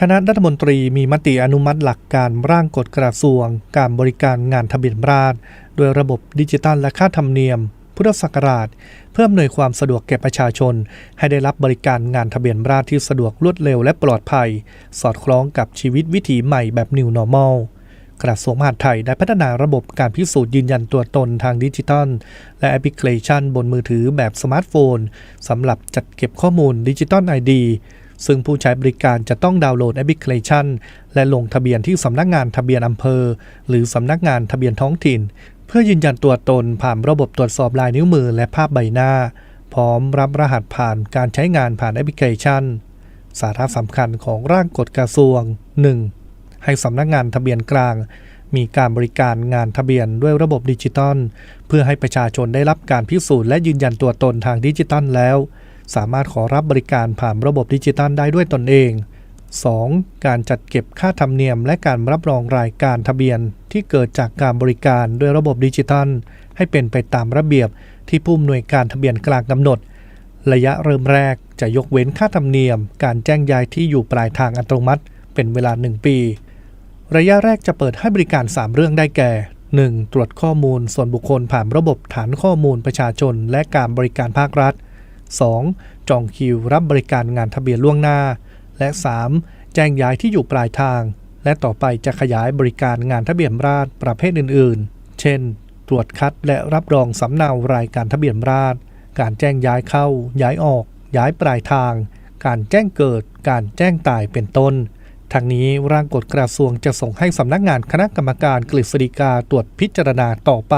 คณะรัฐมนตรีมีมติอนุมัติหลักการร่างกฎกระทรวง การบริการงานทะเบียนราษฎรโดยระบบดิจิทัลและค่าธรรมเนียม พุทธศักราช เพื่ออำนวยความสะดวกแก่ประชาชน ให้ได้รับบริการงานทะเบียนราษฎรที่สะดวกรวดเร็วและปลอดภัย สอดคล้องกับชีวิตวิถีใหม่แบบ New Normal กระทรวงมหาดไทยได้พัฒนาระบบการพิสูจน์ยืนยันตัวตนทางดิจิทัล และแอปพลิเคชันบนมือถือแบบสมาร์ทโฟนสำหรับจัดเก็บข้อมูลดิจิตอลไอดี ซึ่งผู้ใช้บริการจะต้องดาวน์โหลดแอปพลิเคชัน และลงทะเบียนที่สำนักงานทะเบียนอำเภอ หรือสำนักงานทะเบียนท้องถิ่น เพื่อยืนยันตัวตนผ่านระบบตรวจสอบลายนิ้วมือและภาพใบหน้า พร้อมรับรหัสผ่านการใช้งานผ่านแอปพลิเคชัน สาระสำคัญของร่างกฎกระทรวง 1. ให้สำนักงานทะเบียนกลางมีการบริการงานทะเบียนด้วยระบบดิจิตอลเพื่อให้ประชาชนได้รับการพิสูจน์และยืนยันตัวตนทางดิจิตอลแล้ว สามารถขอรับบริการผ่านระบบดิจิตอลได้ด้วยตนเอง 2. การจัดเก็บค่าธรรมเนียม และการรับรองรายการทะเบียนที่เกิดจากการบริการด้วยระบบดิจิทัล ให้เป็นไปตามระเบียบที่ผู้อำนวยการทะเบียนกลางกำหนด ระยะเริ่มแรกจะยกเว้นค่าธรรมเนียม การแจ้งย้ายที่อยู่ปลายทางอัตโนมัติ เป็นเวลา 1 ปี ระยะแรกจะเปิดให้บริการ 3 เรื่องได้แก่ 1. ตรวจข้อมูลส่วนบุคคลผ่านระบบฐานข้อมูลประชาชน และการบริการภาครัฐ 2. จองคิวรับบริการงานทะเบียนล่วงหน้า และ 3. แจ้งย้ายที่อยู่ปลายทาง และต่อไปจะขยายบริการงานทะเบียนราษฎรประเภทอื่น ๆ เช่น ตรวจคัดและรับรองสำเนารายการทะเบียนราษฎรการแจ้งย้ายเข้า ย้ายออก ย้ายปลายทาง การแจ้งเกิด การแจ้งตายเป็นต้นทางนี้ร่างกฎกระทรวงจะส่งให้สำนักงานคณะกรรมการกฤษฎีกาตรวจพิจารณาต่อไป